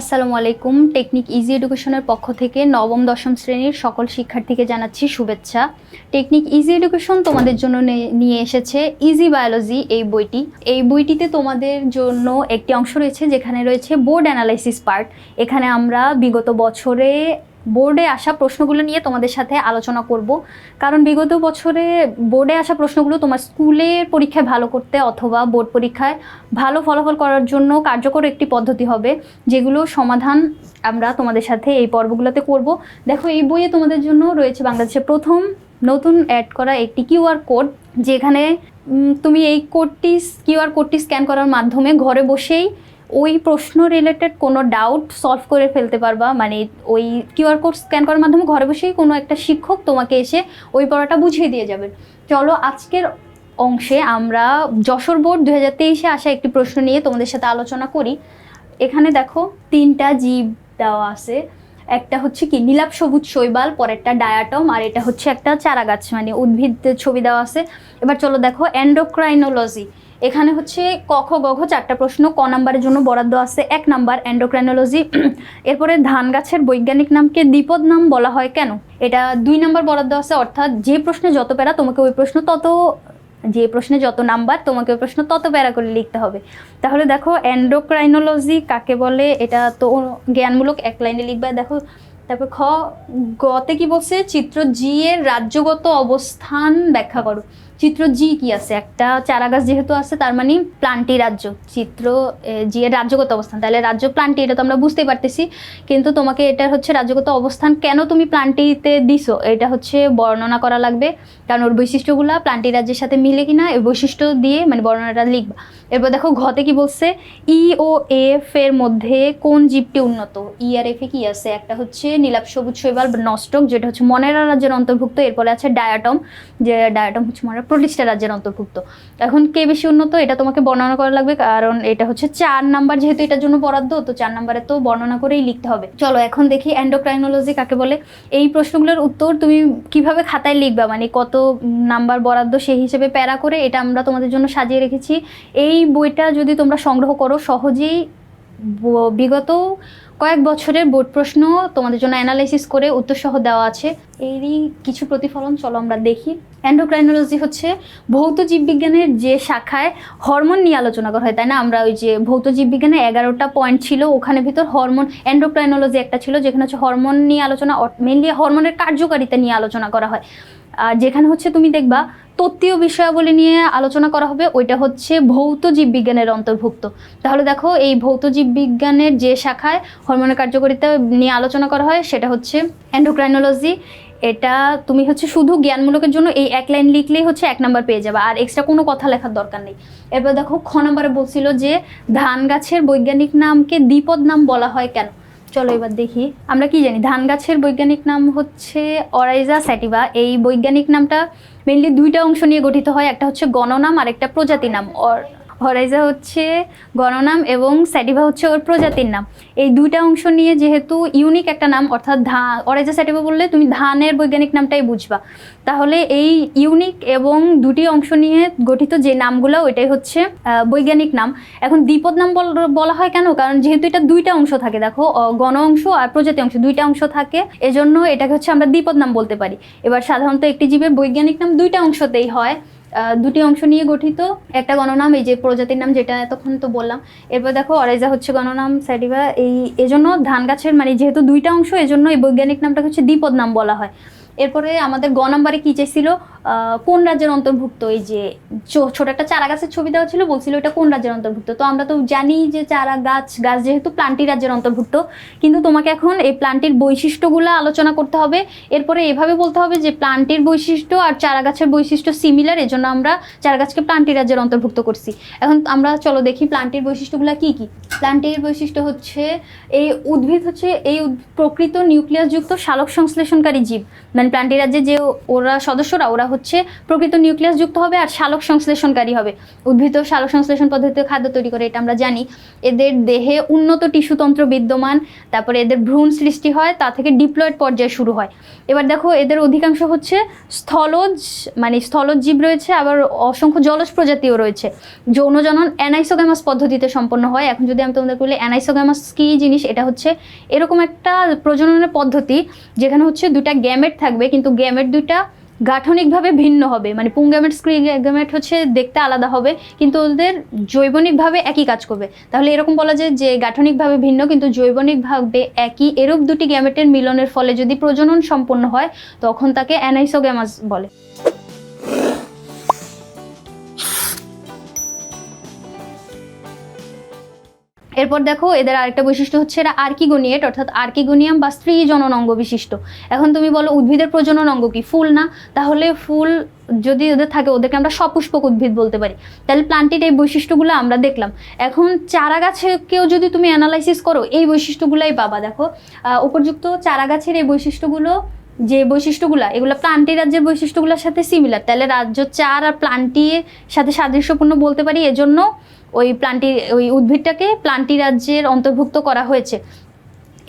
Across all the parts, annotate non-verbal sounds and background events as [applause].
আসসালামু আলাইকুম। Technique easy এডুকেশনের পক্ষ থেকে নবম, দশম শ্রেণির সকল শিক্ষার্থীকে জানাচ্ছি শুভেচ্ছা। টেকনিক ইজি এডুকেশন তোমাদের জন্য নিয়ে এসেছে ইজি বায়োলজি এই বইটি। এই বইটিতে তোমাদের জন্য একটি অংশ রয়েছে, যেখানে রয়েছে বোর্ড অ্যানালাইসিস পার্ট। এখানে আমরা বিগত বছরে বোর্ডে আসা প্রশ্নগুলো নিয়ে তোমাদের সাথে আলোচনা করব। কারণ বিগত বছরে বোর্ডে আসা প্রশ্নগুলো তোমার স্কুলের পরীক্ষায় ভালো করতে অথবা বোর্ড পরীক্ষায় ভালো ফলাফল করার জন্য কার্যকর একটি পদ্ধতি হবে, যেগুলো সমাধান আমরা তোমাদের সাথে এই পর্বগুলোতে করব। দেখো, এই বইয়ে তোমাদের জন্য রয়েছে বাংলাদেশের প্রথম নতুন অ্যাড করা একটি কিউআর কোড, যেখানে তুমি এই কোডটি কিউআর কোডটি স্ক্যান করার মাধ্যমে ঘরে বসেই ওই প্রশ্ন রিলেটেড কোনো ডাউট সলভ করে ফেলতে পারবা। মানে ওই কিউআর কোড স্ক্যান করার মাধ্যমে ঘরে বসেই কোনো একটা শিক্ষক তোমাকে এসে ওই পড়াটা বুঝিয়ে দিয়ে যাবেন চলো আজকের অংশে আমরা যশোর বোর্ড দু হাজার তেইশে আসা একটি প্রশ্ন নিয়ে তোমাদের সাথে আলোচনা করি। এখানে দেখো, তিনটা জীব দেওয়া আছে। একটা হচ্ছে কি নীলাপ সবুজ শৈবাল, পরেরটা ডায়াটম, আর এটা হচ্ছে একটা চারা গাছ মানে উদ্ভিদ ছবি দেওয়া আছে। এবার চলো দেখো এন্ডোক্রাইনোলজি এখানে হচ্ছে ক খ, গ ঘ চারটা প্রশ্ন, ক নাম্বারের জন্য বরাদ্দ আছে এক নাম্বার এন্ডোক্রাইনোলজি [clears throat] এরপরে ধান গাছের বৈজ্ঞানিক নামকে দ্বিপদ নাম বলা হয় কেন? এটা দুই নাম্বার বরাদ্দ আছে, অর্থাৎ যে প্রশ্নে যত প্যারা, তোমাকে ওই প্রশ্ন তত, যে প্রশ্নে যত নাম্বার, তোমাকে ওই প্রশ্ন তত প্যারা করে লিখতে হবে। তাহলে দেখো অ্যান্ডোক্রাইনোলজি কাকে বলে? এটা তো জ্ঞানমূলক, এক লাইনে লিখবে, দেখো। তারপর খ, গতে কি বলছে? চিত্র জি এর রাজ্যগত অবস্থান ব্যাখ্যা করো। চিত্র জি কি আছে? একটা চারা গাছ যেহেতু আছে, তার মানে প্লান্টি রাজ্য। চিত্র জি এর রাজ্যগত অবস্থান। তাহলে রাজ্য প্লান্টি এটা তো আমরা বুঝতেই পারতেছি। কিন্তু তোমাকে এটা হচ্ছে রাজ্যগত অবস্থান কেন তুমি প্লান্টিতে দিছো? এটা হচ্ছে বর্ণনা করা লাগবে। কারণ ওর বৈশিষ্ট্যগুলো প্লান্টি রাজ্যের সাথে মিলে কিনা এই বৈশিষ্ট্য দিয়ে মানে বর্ণনাটা লিখবা। এরপর দেখো, ঘতে কি বলছে? ই ও এফ এর মধ্যে কোন জীবটি উন্নত? ই আর এফ এ কি আছে? একটা হচ্ছে নীলাপ সবুজ শৈবাল বা নস্টক যেটা হচ্ছে মনেরা রাজ্যের অন্তর্ভুক্ত। এরপরে আছে ডায়াটম, যে ডায়াটম হচ্ছে মনে প্রতিষ্ঠা রাজ্যের অন্তর্ভুক্ত। এখন কে বেশি উন্নত এটা তোমাকে বর্ণনা করা লাগবে, কারণ এটা হচ্ছে চার নাম্বার যেহেতু এটার জন্য বরাদ্দ, তো চার নাম্বারে তো বর্ণনা করেই লিখতে হবে। চলো এখন দেখি অ্যান্ডোক্রাইনোলজি কাকে বলে। এই প্রশ্নগুলোর উত্তর তুমি কীভাবে খাতায় লিখবা? মানে কত নাম্বার বরাদ্দ সেই হিসেবে প্যারা করে এটা আমরা তোমাদের জন্য সাজিয়ে রেখেছি। এই বইটা যদি তোমরা সংগ্রহ করো, সহজেই বিগত কয়েক বছরের বোর্ড প্রশ্ন, তোমাদের জন্য অ্যানালাইসিস করে উত্তর সহ দেওয়া আছে। এরই কিছু প্রতিফলন, চলো আমরা দেখি। অ্যান্ডোক্রাইনোলজি হচ্ছে ভৌত জীববিজ্ঞানের যে শাখায় হরমোন নিয়ে আলোচনা করা হয়, তাই না? আমরা ওই যে ভৌত জীববিজ্ঞানে এগারোটা পয়েন্ট ছিল, ওখানে ভিতর হরমোন অ্যান্ডোক্রাইনোলজি একটা ছিল, যেখানে হচ্ছে হরমোন নিয়ে আলোচনা মেনলি হরমোনের কার্যকারিতা নিয়ে আলোচনা করা হয়। যেখানে হচ্ছে তুমি দেখবা তত্ত্বীয় বিষয়াবলী নিয়ে আলোচনা করা হবে, ওইটা হচ্ছে ভৌত জীববিজ্ঞানের অন্তর্ভুক্ত। তাহলে দেখো, এই ভৌত জীববিজ্ঞানের যে শাখায় হরমোনের কার্যকারিতা নিয়ে আলোচনা করা হয়, সেটা হচ্ছে অ্যান্ডোক্রাইনোলজি এটা তুমি হচ্ছে শুধু জ্ঞানমূলকের জন্য এই এক লাইন লিখলেই হচ্ছে এক নাম্বার পেয়ে যাবে, আর এক্সট্রা কোনো কথা লেখার দরকার নেই। এরপর দেখো, খ নম্বরে বলছিল যে ধান গাছের বৈজ্ঞানিক নামকে দ্বিপদ নাম বলা হয় কেন? চলো এবার দেখি। আমরা কি জানি, ধান গাছের বৈজ্ঞানিক নাম হচ্ছে অরাইজা স্যাটিভা এই বৈজ্ঞানিক নামটা মেনলি দুইটা অংশ নিয়ে গঠিত হয়, একটা হচ্ছে গণনাম আর একটা প্রজাতি নাম অর হরাইজা হচ্ছে গণনাম এবং স্যাটিভা হচ্ছে ওর প্রজাতির নাম। এই দুইটা অংশ নিয়ে যেহেতু ইউনিক একটা নাম, অর্থাৎ ধা অরাইজা স্যাটিভা বললে তুমি ধানের বৈজ্ঞানিক নামটাই বুঝবা। তাহলে এই ইউনিক এবং দুটি অংশ নিয়ে গঠিত যে নামগুলো, ওইটাই হচ্ছে বৈজ্ঞানিক নাম। এখন দ্বিপদ নাম বল- হয় কেন? কারণ যেহেতু এটা দুইটা অংশ থাকে, দেখো গণ অংশ আর প্রজাতি অংশ, দুইটা অংশ থাকে, এজন্য এটাকে হচ্ছে আমরা দ্বিপদ নাম বলতে পারি। এবার সাধারণত একটি জীবের বৈজ্ঞানিক নাম দুইটা অংশতেই হয়। দুটি অংশ নিয়ে গঠিত। একটা গণনাম, এই যে প্রজাতির নাম যেটা এতক্ষণ তো বললাম। এরপর দেখো অরেজা হচ্ছে গণনাম, স্যাডিভা, এই এজন্য ধান গাছের মানে যেহেতু দুইটা অংশ, এজন্য এই বৈজ্ঞানিক নামটাকে হচ্ছে দ্বিপদ নাম বলা হয়। এরপরে আমাদের গ নাম্বারে কি চাইছিল? কোন রাজ্যের অন্তর্ভুক্ত? এই যে ছোট একটা চারা গাছের ছবি দেওয়া ছিল, বলছিল এটা কোন রাজ্যের অন্তর্ভুক্ত? তো আমরা তো জানি যে চারা গাছ গাছ যেহেতু প্লান্টি রাজ্যের অন্তর্ভুক্ত, কিন্তু তোমাকে এখন এই প্লান্টির বৈশিষ্ট্যগুলো আলোচনা করতে হবে। এরপরে এভাবে বলতে হবে যে প্লান্টির বৈশিষ্ট্য আর চারা গাছের বৈশিষ্ট্য সিমিলার এজন্য আমরা চারা গাছকে প্লান্টি রাজ্যের অন্তর্ভুক্ত করছি। এখন আমরা, চলো দেখি প্লান্টির বৈশিষ্ট্যগুলো কি কি? প্লান্টির বৈশিষ্ট্য হচ্ছে, এই উদ্ভিদ হচ্ছে এই প্রকৃত নিউক্লিয়াসযুক্ত সালোক সংশ্লেষণকারী জীব। মানে প্লান্টি রাজ্যে যে ওরা সদস্যরা, ওরা হচ্ছে হচ্ছে প্রকৃত নিউক্লিয়াস যুক্ত হবে আর শালক সংশ্লেষণকারী হবে। উদ্ভিদ শালক সংশ্লেষণ পদ্ধতিতে খাদ্য তৈরি করে, এটা আমরা জানি। এদের দেহে উন্নত টিস্যুতন্ত্র বিদ্যমান, তারপরে এদের ভ্রূণ সৃষ্টি হয়, তা থেকে ডিপ্লয়েড পর্যায়ে শুরু হয়। এবার দেখো, এদের অধিকাংশ হচ্ছে স্থলজ মানে স্থলজ জীব রয়েছে, আবার অসংখ্য জলজ প্রজাতিও রয়েছে। যৌন জনন অ্যানাইসোগ্যামাস পদ্ধতিতে সম্পন্ন হয়। এখন যদি আমি তোমাদের বলি অ্যানাইসোগ্যামাস কী জিনিস? এটা হচ্ছে এরকম একটা প্রজননের পদ্ধতি, যেখানে হচ্ছে দুটা গ্যামেট থাকবে। কিন্তু গ্যামেট দুইটা গাঠনিকভাবে ভিন্ন হবে। মানে পুং গ্যামেট স্ক্রি গ্যামেট হচ্ছে দেখতে আলাদা হবে, কিন্তু ওদের জৈবনিকভাবে একই কাজ করবে। তাহলে এরকম বলা যায় যে গাঠনিকভাবে ভিন্ন, কিন্তু জৈবনিকভাবে একই, এরূপ দুটি গ্যামেটের মিলনের ফলে যদি প্রজনন সম্পন্ন হয়, তখন তাকে অ্যানাইসোগ্যামাস বলে। এরপর দেখো, এদের আরেকটা বৈশিষ্ট্য হচ্ছে এরা আর্কিগোনিয়েট, অর্থাৎ আর্কিগোনিয়াম বা স্ত্রী জনন অঙ্গ বিশিষ্ট। এখন তুমি বলো, উদ্ভিদের প্রজনন অঙ্গ কি? ফুল না? তাহলে ফুল যদি ওদের থাকে, ওদেরকে আমরা সপুষ্পক উদ্ভিদ বলতে পারি। তাহলে প্লান্টের এই বৈশিষ্ট্যগুলো আমরা দেখলাম। এখন চারা গাছেকেও যদি তুমি অ্যানালাইসিস করো, এই বৈশিষ্ট্যগুলোই পাবা। দেখো উপযুক্ত চারা গাছের এই বৈশিষ্ট্যগুলো যে বৈশিষ্ট্যগুলো, এগুলো প্লান্টি রাজ্যের বৈশিষ্ট্যগুলোর সাথে সিমিলার তাহলে রাজ্য চার আর প্লান্টির সাথে সাদৃশ্যপূর্ণ বলতে পারি, এজন্য ওই প্লান্টি ওই উদ্ভিদটাকে প্লান্টি রাজ্যের অন্তর্ভুক্ত করা হয়েছে।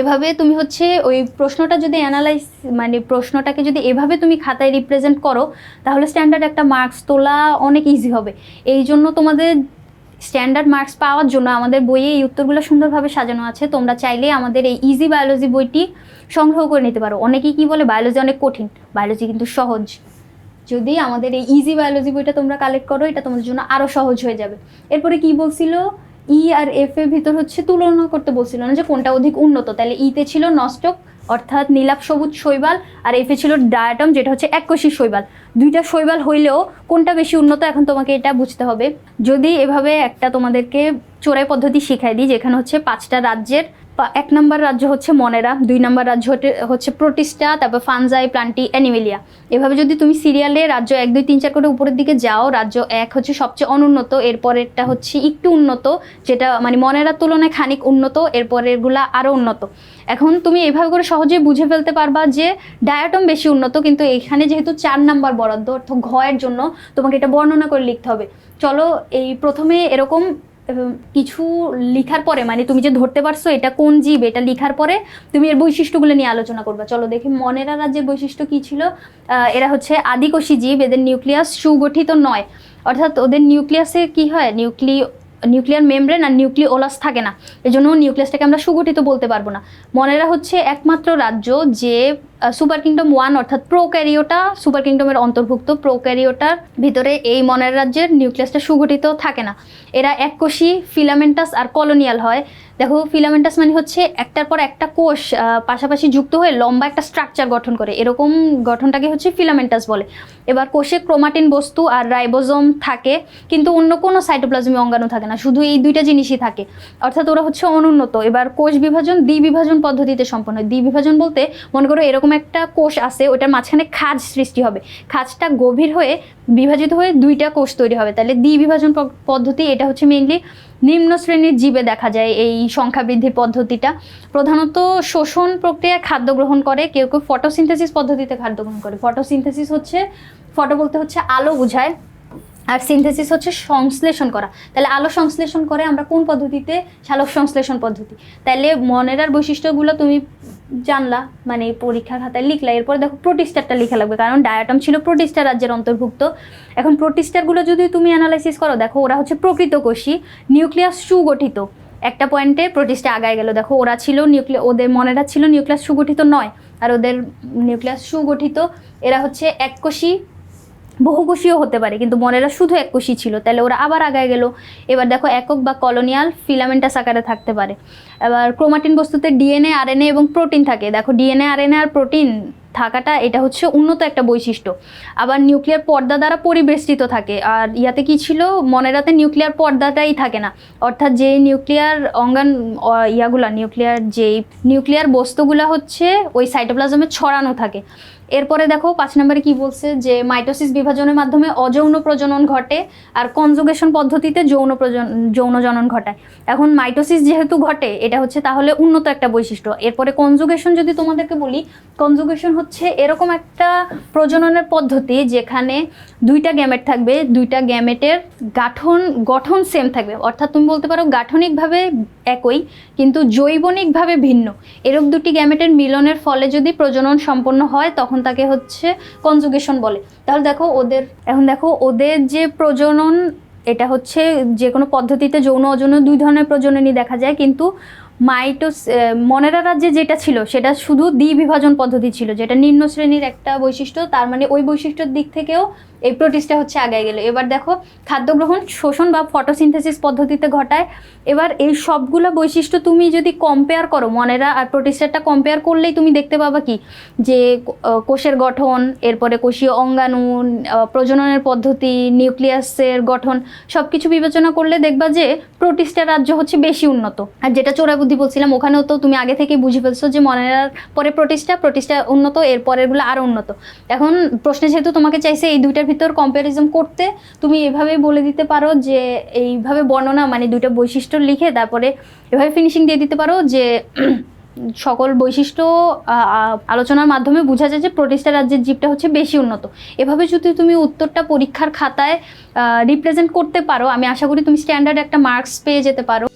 এভাবে তুমি হচ্ছে ওই প্রশ্নটা যদি অ্যানালাইজ মানে প্রশ্নটাকে যদি এভাবে তুমি খাতায় রিপ্রেজেন্ট করো, তাহলে স্ট্যান্ডার্ড একটা মার্কস তোলা অনেক ইজি হবে। এই জন্য তোমাদের স্ট্যান্ডার্ড মার্কস পাওয়ার জন্য আমাদের বইয়ে এই উত্তরগুলো সুন্দরভাবে সাজানো আছে। তোমরা চাইলে আমাদের এই ইজি বায়োলজি বইটি সংগ্রহ করে নিতে পারো। অনেকেই কি বলে বায়োলজি অনেক কঠিন বায়োলজি কিন্তু সহজ। যদি আমাদের এই ইজি বায়োলজি বইটা তোমরা কালেক্ট করো, এটা তোমাদের জন্য আরও সহজ হয়ে যাবে। এরপরে কি বলছিল? ই আর এফ এর ভিতর হচ্ছে তুলনা করতে বলছিল না যে কোনটা অধিক উন্নত। তাহলে ইতে ছিল নস্টক অর্থাৎ নীলাপ সবুজ শৈবাল আর এফে ছিল ডায়াটম, যেটা হচ্ছে এককোষী শৈবাল। দুইটা শৈবাল হইলেও কোনটা বেশি উন্নত এখন তোমাকে এটা বুঝতে হবে। যদি এভাবে একটা তোমাদেরকে চোরাই পদ্ধতি শিখাই দিই, যেখানে হচ্ছে পাঁচটা রাজ্যের এক নম্বর রাজ্য হচ্ছে মনেরা, দুই নম্বর রাজ্য হচ্ছে প্রোটিস্টা, তারপর ফানজাই, প্লান্টি, অ্যানিমেলিয়া। এভাবে যদি তুমি সিরিয়ালে রাজ্য এক, দুই, তিন, চার করে উপরের দিকে যাও, রাজ্য এক হচ্ছে সবচেয়ে অনুন্নত, এরপরেরটা হচ্ছে একটু উন্নত, যেটা মানে মনেরার তুলনায় খানিক উন্নত, এরপরেরগুলা আরও উন্নত। এখন তুমি এভাবে করে সহজেই বুঝে ফেলতে পারবা যে ডায়াটম বেশি উন্নত, কিন্তু এখানে যেহেতু চার নাম্বার বরাদ্দ, অর্থাৎ ঘয়ের জন্য তোমাকে এটা বর্ণনা করে লিখতে হবে। চলো, এই প্রথমে এরকম কিছু লিখার পরে মানে তুমি যে ধরতে পারছ এটা কোন জীব, এটা লিখার পরে তুমি এর বৈশিষ্ট্যগুলো নিয়ে আলোচনা করবা। চলো, দেখি মনেরা রাজ্যের বৈশিষ্ট্য কি ছিল? এরা হচ্ছে আদিকোষী জীব, এদের নিউক্লিয়াস সুগঠিত নয়। অর্থাৎ ওদের নিউক্লিয়াসে কি হয়? নিউক্লি নিউক্লিয়ার মেমব্রেন আর নিউক্লিওলাস থাকে না। এজন্য নিউক্লিয়াসটাকে আমরা সুগঠিত বলতে পারব না। মনেরা হচ্ছে একমাত্র রাজ্য যে সুপার কিংডম ওয়ান অর্থাৎ প্রোক্যারিওটা সুপার কিংডমের অন্তর্ভুক্ত প্রোক্যারিওটার ভিতরে এই মনের রাজ্যের নিউক্লিয়াসটা সুগঠিত থাকে না। এরা এককোষী ফিলামেন্টাস আর কলোনিয়াল হয়। দেখো ফিলামেন্টাস মানে হচ্ছে একটার পর একটা কোষ পাশাপাশি যুক্ত হয়ে লম্বা একটা স্ট্রাকচার গঠন করে। এরকম গঠনটাকে হচ্ছে ফিলামেন্টাস বলে। এবার কোষে ক্রোমাটিন বস্তু আর রাইবোজোম থাকে, কিন্তু অন্য কোনো সাইটোপ্লাজমি অঙ্গাণু থাকে না। শুধু এই দুইটা জিনিসই থাকে। অর্থাৎ ওরা হচ্ছে অনুন্নত। এবার কোষ বিভাজন দ্বিবিভাজন পদ্ধতিতে সম্পন্ন হয়। দ্বিবিভাজন বলতে মনে করো এরকম একটা কোষ আছে ওটার মাঝখানে খাজ সৃষ্টি হবে। খাজটা গভীর হয়ে বিভাজিত হয়ে দুইটা কোষ তৈরি হবে। তাহলে দ্বিবিভাজন পদ্ধতি, এটা হচ্ছে মেইনলি নিম্ন শ্রেণির জীবে দেখা যায় এই সংখ্যা বৃদ্ধির পদ্ধতিটা। প্রধানত শোষণ প্রক্রিয়ায় খাদ্য গ্রহণ করে, কেউ কেউ ফটোসিনথেসিস পদ্ধতিতে খাদ্য গ্রহণ করে। ফটোসিনথেসিস হচ্ছে ফটো বলতে হচ্ছে আলো বোঝায়। আর সিনথেসিস হচ্ছে সংশ্লেষণ করা। তাহলে আলো সংশ্লেষণ করে আমরা কোন পদ্ধতিতে? সালোক সংশ্লেষণ পদ্ধতি। তাহলে মনেরার বৈশিষ্ট্যগুলো তুমি জানলা মানে পরীক্ষার খাতায় লিখলা, এরপর দেখো প্রোটিস্টারটা লেখা লাগবে, কারণ ডায়াটম ছিল প্রোটিস্টার রাজ্যের অন্তর্ভুক্ত। এখন প্রোটিস্টারগুলো যদি তুমি অ্যানালাইসিস করো, দেখো ওরা হচ্ছে প্রকৃত কোষী নিউক্লিয়াস সুগঠিত। একটা পয়েন্টে প্রোটিস্টা আগায় গেল, দেখো ওরা ছিল নিউক্লিয়া ওদের মনেরা ছিল নিউক্লিয়াস সুগঠিত নয়, আর ওদের নিউক্লিয়াস সুগঠিত, এরা হচ্ছে এককোষী বহুকোষীয় হতে পারে, কিন্তু মনেরা শুধু এককোষী ছিল। তাহলে ওরা আবার আগায় গেল। এবার দেখো একক বা কলোনিয়াল ফিলামেন্টাস আকারে থাকতে পারে। এবার ক্রোমাটিন বস্তুতে ডিএনএ, আরএনএ এবং প্রোটিন থাকে। দেখো ডিএনএ, আরএনএ আর প্রোটিন থাকাটা এটা হচ্ছে উন্নত একটা বৈশিষ্ট্য। আবার নিউক্লিয়ার পর্দা দ্বারা পরিবেষ্টিত থাকে। আর ইয়াতে কি ছিল? মনেরাতে নিউক্লিয়ার পর্দাটাই থাকে না। অর্থাৎ যে নিউক্লিয়ার অঙ্গান ইয়াগুলা, নিউক্লিয়ার যেই, নিউক্লিয়ার বস্তুগুলা হচ্ছে ওই সাইটোপ্লাজমে ছড়ানো থাকে। এরপরে দেখো পাঁচ নম্বরে কি বলছে যে মাইটোসিস বিভাজনের মাধ্যমে অযৌন প্রজনন ঘটে আর কনজুগেশন পদ্ধতিতে যৌন প্রজন, যৌন জনন ঘটায়। এখন মাইটোসিস যেহেতু ঘটে, এটা হচ্ছে তাহলে উন্নত একটা বৈশিষ্ট্য। এরপরে কনজুগেশন যদি তোমাদেরকে বলি, কনজুগেশন হচ্ছে এরকম একটা প্রজননের পদ্ধতি যেখানে দুইটা গ্যামেট থাকবে, দুইটা গ্যামেটের গাঠন, গঠন সেম থাকবে। অর্থাৎ তুমি বলতে পারো গাঠনিকভাবে একই, কিন্তু জৈবনিকভাবে ভিন্ন। এরকম দুটি গ্যামেটের মিলনের ফলে যদি প্রজনন সম্পন্ন হয়, তখন তাকে হচ্ছে কনজুগেশন বলে। তাহলে দেখো ওদের, এখন দেখো ওদের যে প্রজনন, এটা হচ্ছে যে কোনো পদ্ধতিতে যৌন অযৌন দুই ধরনের প্রজননই দেখা যায়, কিন্তু মাইটোস মনেরা রাজ্যে যেটা ছিল, সেটা শুধু দ্বিবিভাজন পদ্ধতি ছিল, যেটা নিম্ন শ্রেণির একটা বৈশিষ্ট্য, তার মানে ওই বৈশিষ্ট্যের দিক থেকেও এই প্রোটিসটা হচ্ছে আগায় গেল। এবার দেখো, খাদ্য গ্রহণ, শোষণ বা ফটোসিনথেসিস পদ্ধতিতে ঘটায়। এবার এই সবগুলো বৈশিষ্ট্য তুমি যদি কম্পেয়ার করো, মনেরা আর প্রোটিস্টারটা কম্পেয়ার করলেই তুমি দেখতে পাবা কি? যে কোষের গঠন, এরপরে কোষীয় অঙ্গাণু প্রজননের পদ্ধতি, নিউক্লিয়াসের গঠন সব কিছু বিবেচনা করলে দেখবা যে প্রোটিস্টার রাজ্য হচ্ছে বেশি উন্নত। আর যেটা চোরা বুদ্ধি বলছিলাম, ওখানেও তো তুমি আগে থেকেই বুঝে ফেলছো যে মনেরার পরে প্রোটিস্টা প্রোটিস্টা উন্নত এর পরেরগুলো আরও উন্নত। এখন প্রশ্নে যেহেতু তোমাকে চাইছে এই দুইটার ভিতর কম্প্যারিজম করতে, তুমি এভাবেই বলে দিতে পারো যে এইভাবে বর্ণনা মানে দুইটা বৈশিষ্ট্য লিখে তারপরে এভাবে ফিনিশিং দিয়ে দিতে পারো যে [clears throat] সকল বৈশিষ্ট্য আলোচনার মাধ্যমে বোঝা যায় যে প্রতিষ্ঠা রাজ্যের জীবটা হচ্ছে বেশি উন্নত। এভাবে যদি তুমি উত্তরটা পরীক্ষার খাতায় রিপ্রেজেন্ট করতে পারো, আমি আশা করি তুমি স্ট্যান্ডার্ড একটা মার্কস পেয়ে যেতে পারো।